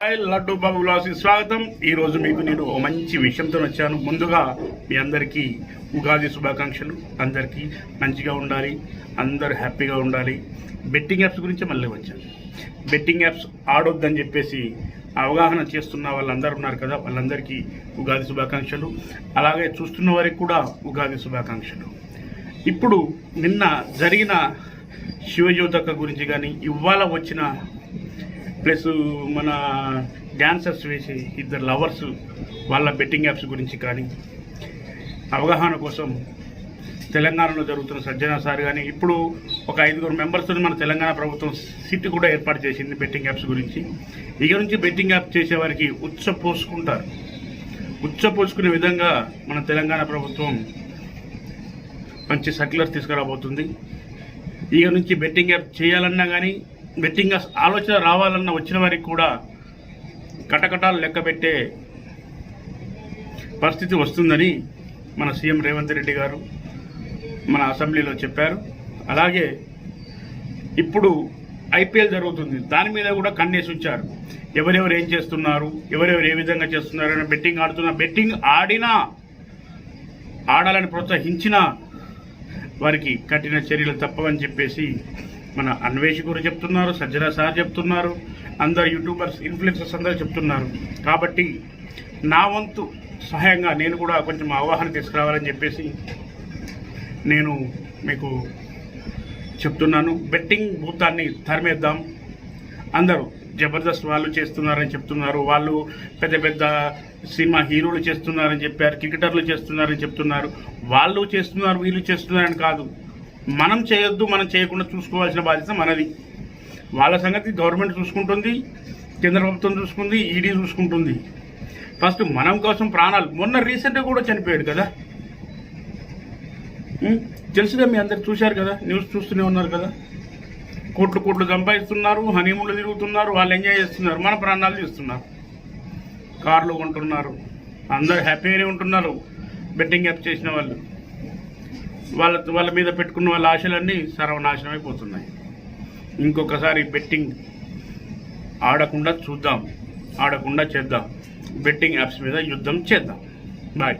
లడ్డు బాబు వ్లాగ్స్కి స్వాగతం. ఈ రోజు మీకు నేను ఒక మంచి విషయంతో వచ్చాను. ముందుగా మీ అందరికీ ఉగాది శుభాకాంక్షలు. అందరికీ మంచిగా ఉండాలి. అందరూ హ్యాపీగా ఉండాలి. బెట్టింగ్ యాప్స్ గురించి మళ్ళీ వచ్చాను. బెట్టింగ్ యాప్స్ ఆడొద్దని చెప్పేసి అవగాహన చేస్తున్న వాళ్ళందరూ ఉన్నారు కదా వాళ్ళందరికీ ఉగాది శుభాకాంక్షలు. అలాగే చూస్తున్న వారికి కూడా ఉగాది శుభాకాంక్షలు. ఇప్పుడు నిన్న జరిగిన శివజ్యోతక గురించి కానీ ఇవాళ వచ్చిన ప్లస్ మన డ్యాన్సర్స్ వేసి ఇద్దరు లవర్స్ వాళ్ళ బెట్టింగ్ యాప్స్ గురించి కానీ అవగాహన కోసం తెలంగాణలో జరుగుతున్న సజ్జన సార్ కానీ ఇప్పుడు ఒక ఐదుగురు మెంబర్స్తో మన తెలంగాణ ప్రభుత్వం సిట్ కూడా ఏర్పాటు చేసింది బెట్టింగ్ యాప్స్ గురించి. ఇక నుంచి బెట్టింగ్ యాప్ చేసేవారికి ఉచ్చ పోసుకుంటారు. ఉచ్చ పోసుకునే విధంగా మన తెలంగాణ ప్రభుత్వం మంచి సర్క్యులర్ తీసుకురాబోతుంది. ఇక నుంచి బెట్టింగ్ యాప్ చేయాలన్నా కానీ బెట్టింగ్ ఆలోచన రావాలన్న వచ్చిన వారికి కూడా కటకటాలు లెక్క పెట్టే పరిస్థితి వస్తుందని మన సీఎం రేవంత్ రెడ్డి గారు మన అసెంబ్లీలో చెప్పారు. అలాగే ఇప్పుడు ఐపీఎల్ జరుగుతుంది. దాని మీద కూడా కన్నేసి ఉంచారు. ఎవరెవరు ఏం చేస్తున్నారు? ఎవరెవరు ఏ విధంగా చేస్తున్నారు అని బెట్టింగ్ ఆడుతున్నా బెట్టింగ్ ఆడినా ఆడాలని ప్రోత్సహించినా వారికి కఠిన చర్యలు తప్పవని చెప్పేసి మన అన్వేష్ గురు చెప్తున్నారు సజ్జన సార్ చెప్తున్నారు అందరు యూట్యూబర్స్ ఇన్ఫ్లుయెన్సర్స్ అందరూ చెప్తున్నారు. కాబట్టి నా వంతు సహాయంగా నేను కూడా కొంచెం అవగాహన తీసుకురావాలని చెప్పేసి నేను మీకు చెప్తున్నాను. బెట్టింగ్ భూతాన్ని తరిమేద్దాం. అందరూ జబర్దస్త్ వాళ్ళు చేస్తున్నారని చెప్తున్నారు. వాళ్ళు పెద్ద పెద్ద సినిమా హీరోలు చేస్తున్నారని చెప్పారు క్రికెటర్లు చేస్తున్నారని చెప్తున్నారు. వాళ్ళు చేస్తున్నారు వీళ్ళు చేస్తున్నారని కాదు. మనం చేయొద్దు మనం చేయకుండా చూసుకోవాల్సిన బాధ్యత మనది. వాళ్ళ సంగతి గవర్నమెంట్ చూసుకుంటుంది కేంద్ర ప్రభుత్వం చూసుకుంది ఈడీ చూసుకుంటుంది. ఫస్ట్ మనం కోసం ప్రాణాలు మొన్న రీసెంట్గా కూడా చనిపోయాడు కదా. తెలుసుగా మీ అందరు చూశారు కదా న్యూస్ చూస్తూనే ఉన్నారు కదా. కోట్లు కోట్లు సంపాదిస్తున్నారు హనీమూన్లు తిరుగుతున్నారు వాళ్ళు ఎంజాయ్ చేస్తున్నారు మన ప్రాణాలు తీస్తున్నారు. కార్లు కొంటున్నారు అందరు హ్యాపీగానే ఉంటున్నారు బెట్టింగ్ యాప్ చేసిన వాళ్ళు. వాళ్ళ వాళ్ళ మీద పెట్టుకున్న వాళ్ళ ఆశలన్నీ సర్వనాశనం అయిపోతున్నాయి ఇంకొకసారి బెట్టింగ్ ఆడకుండా చూద్దాం ఆడకుండా చేద్దాం. బెట్టింగ్ యాప్స్ మీద యుద్ధం చేద్దాం. బాయ్.